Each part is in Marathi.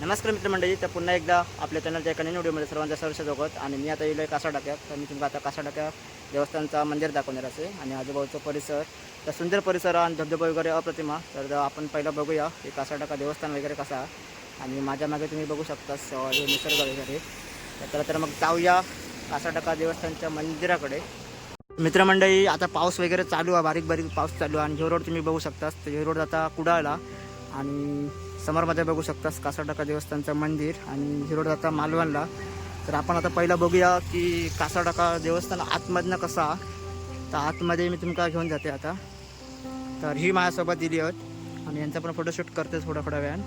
नमस्कार मित्रमंडळी तर पुन्हा एकदा आपल्या चॅनलच्या एका नवीन व्हिडिओमध्ये सर्वांचं सहर्ष जोगत आणि मी आता येलो आहे कासा टाक्यात तर मी तुम्हाला आता कासा टाक्या देवस्थानचा मंदिर दाखवणार असे आणि आजूबाजूचा परिसर. तर सुंदर परिसर आणि धबधबा वगैरे अप्रतिमा तर आपण पहिला बघूया की कासा टाका देवस्थान वगैरे कसा आणि माझ्या मागे तुम्ही बघू शकता हे निसर्ग वगैरे. तर तर मग जाऊया कासा टाका देवस्थानच्या मंदिराकडे. मित्रमंडळी आता पाऊस वगैरे चालू आहे बारीक बारीक पाऊस चालू आहे. आणि हे रोड तुम्ही बघू शकतास. तर हे रोड आता कुडाळला. आणि समोरमध्ये बघू शकतास कासाटाका देवस्थानचं मंदिर आणि ह्यो मालवणला. तर आपण आता पहिला बघूया की कासाटाका देवस्थान आतमधनं कसा? तर आतमध्ये मी तुमका घेऊन जाते आता. तर ही माझ्यासोबत दिली आहेत. आणि यांचा पण फोटोशूट करते थोडा थोडा वेळान.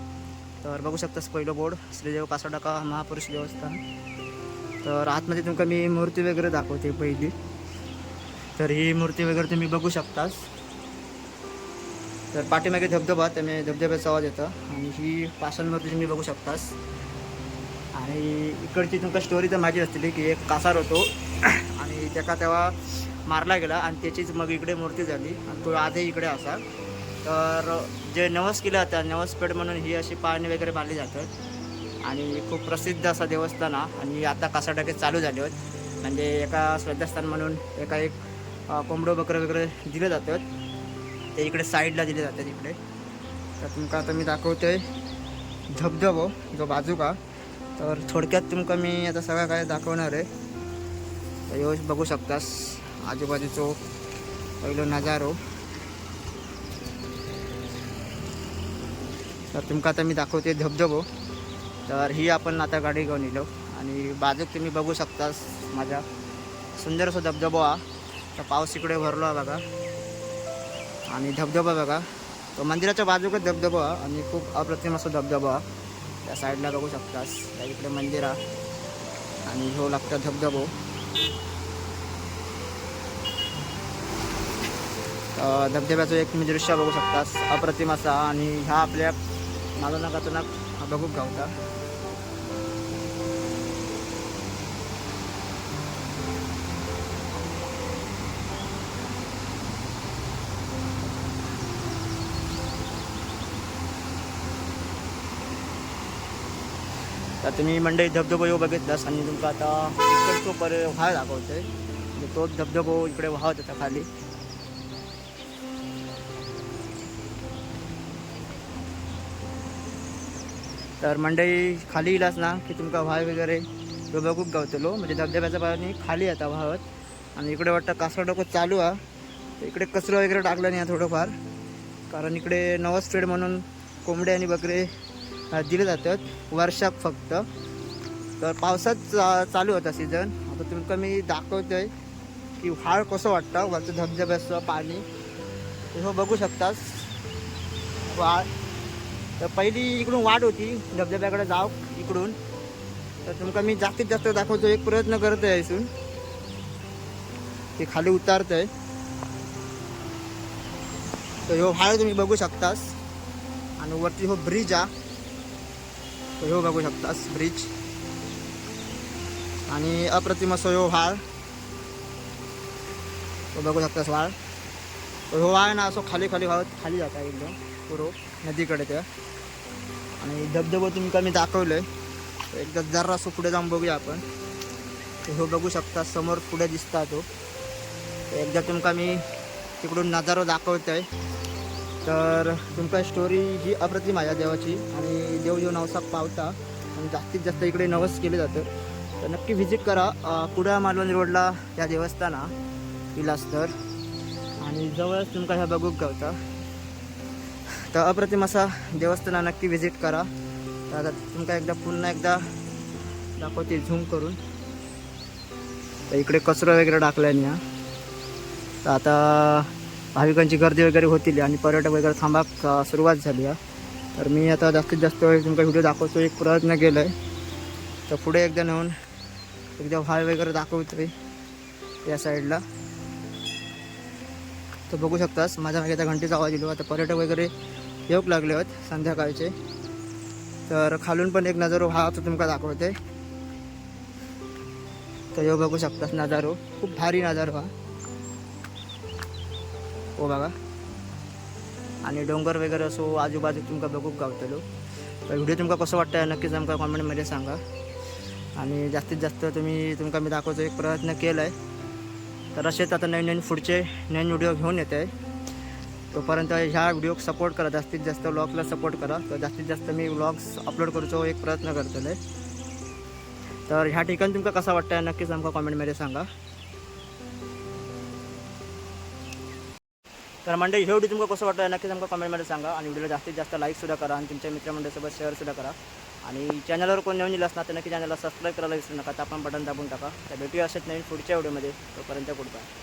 तर बघू शकतास पहिलं बोर्ड श्रीदेव कासाटाका महापुरुष देवस्थान. तर आतमध्ये तुमका मी मूर्ती वगैरे दाखवते पहिली. तर ही मूर्ती वगैरे तुम्ही बघू शकतास. तर पाठीमागे धबधबा त्यामुळे धबधब्याचा आवाज येतो आणि ही पाषाणवरती तुम्ही बघू शकतास. आणि इकडची तुमका स्टोरी तर माझी असतील की एक कासार होतो. आणि त्याका तेव्हा मारला गेला आणि त्याचीच मग इकडे मूर्ती झाली. आणि तो आधी इकडे असा. तर जे नवस केलं नवास पेठ म्हणून ही अशी पाळणी वगैरे बांधली जातात. आणि खूप प्रसिद्ध असा देवस्थान आणि आता कासाटाके चालू झाले आहेत म्हणजे एका श्रद्धास्थान म्हणून एका एक कोंबडो कोंबडं बकरं वगैरे दिलं जातात ते इकडे साईडला दिले जातात इकडे. तर तुमका आता मी दाखवतोय. धबधबो जो बाजूका तर थोडक्यात तुमका मी आता सगळं काय दाखवणार आहे. तर ह्यो बघू शकतास आजूबाजूचो पहिलो नजारो. तर तुमका आता मी दाखवते धबधबो. तर ही आपण आता गाडी घेऊन येलो. आणि बाजूक तुम्ही बघू शकतास माझ्या सुंदर असो धबधबो हा. तर पाऊस इकडे भरलो आहे बघा. आणि धबधबा बघा. तो मंदिराच्या बाजूकडे धबधबा आणि खूप अप्रतिम असं धबधबा. त्या साईडला बघू शकतास. त्या इकडे मंदिर आणि हो लागतं धबधबो. धबधब्याचं एक तुम्ही दृश्य बघू शकतास. अप्रतिम असा. आणि ह्या आपल्या माझा नाकातून गावता तर तुम्ही मंडळी धबधबो येऊ बघितलास आणि तुमका आता इकडचो पर व्हाय दाखवतोय. म्हणजे तोच धबधबो इकडे वाहत होता खाली. तर मंडळी खाली येलास ना की तुमका व्हाय वगैरे तो बघूक गावतलो. म्हणजे धबधब्याचं पाणी खाली येता वाहत आणि इकडे वाटतं कासरा डोकं चालू आहे तर इकडे कचरा वगैरे टाकलं नाही थोडंफार. कारण इकडे नवस फेड म्हणून कोंबडे आणि बकरे दिले जातात. वर्षाक फक्त. तर पावसात चा- चालू होता सीझन आता तुमका मी दाखवतो आहे की व्हाळ कसं वाटतं. वरचं धबधब्याचं पाणी. हो बघू शकतास. वाळ तर पहिली इकडून वाट होती धबधब्याकडे जाव इकडून. तर तुमका मी जास्तीत जास्त दाखवतो एक प्रयत्न करत आहे इथून. ते खाली उतारतंय. तर ह्यो व्हाळ तुम्ही बघू शकतास. आणि वरती हो ब्रिज आहे तर बघू शकतास ब्रिज आणि अप्रतिम असो ह्यो व्हाळ. तो बघू शकतास वाळ तर वाळ ना असो खाली खाली वाळत खाली जाता एकदम पुरो नदीकडे त्या आणि धबधबा तुमका मी दाखवलंय आहे एकदा जरा असं पुढे जाऊन बघूया आपण. हो ह्यो बघू शकता समोर पुढे दिसता तो. एकदा तुमका मी तिकडून नजारो दाखवतोय. तर तुमका स्टोरी ही अप्रतिम आहे देवाची. आणि देव जो नवसा पावता आणि जास्तीत जास्त इकडे नवस केलं जातं. तर नक्की व्हिजिट करा. अं, मालवण रोडला या देवस्थाना इलास तर. आणि जवळच तुमका ह्या बघूक गावता. तर अप्रतिम असा देवस्थाना नक्की व्हिजिट करा. तर तुमका एकदा पुन्हा एकदा दाखवते झूम करून. तर इकडे कचरा वगैरे टाकल्याने तर आता भाविकांची गर्दी वगैरे होतील आणि पर्यटक वगैरे थांबाक सुरुवात झाली आहे. तर मी आता जास्तीत जास्त वेळ तुमचा व्हिडिओ दाखवतो. एक प्रयत्न केला आहे तर पुढे एकदा नेऊन एकदा व्हाय वगैरे दाखवतोय या साईडला तर बघू शकतास माझ्या मागे आता घंटेचा आवाज येतो आता पर्यटक वगैरे येऊक लागले आहेत संध्याकाळचे. तर खालून पण एक नजारो हा तो तुमका दाखवते तर ह्यो बघू शकतास नजारो. खूप भारी नजारो हा. हो बघा आणि डोंगर वगैरे असो आजूबाजू तुमका बघूक गावतलो. तर व्हिडिओ तुमका कसं वाटतं नक्कीच आमका कॉमेंटमध्ये सांगा. आणि जास्तीत जास्त तुम्ही तुमका मी दाखवायचा एक प्रयत्न केला आहे तर असेच आता नवीन नवीन पुढचे नवीन व्हिडिओ घेऊन येत. आहे तोपर्यंत ह्या व्हिडिओ सपोर्ट करा जास्तीत जास्त व्लॉगला सपोर्ट करा. तर जास्तीत जास्त मी व्लॉग्स अपलोड करूचो एक प्रयत्न करतलो आहे तर ह्या ठिकाणी तुमका कसा वाटतं नक्कीच आमका कॉमेंटमध्ये सांगा. तर मंडळी हे व्हिडिओ तुमका कसं वाटतं नक्कीच आमका कमेंटमध्ये सांगा. आणि व्हिडिओला जास्तीत जास्त लाईकसुद्धा करा आणि तुमच्या मित्रमंडळीसोबत शेअरसुद्धा करा. आणि चॅनलवर कोण नवीन दिलं असणार तर नक्की चॅनलला सबस्क्राईब करायला विसरू नका. तर आपण बटन दाबून टाका. तर भेटूया असेच नवीन पुढच्या व्हिडिओमध्ये. तोपर्यंत गुड बाय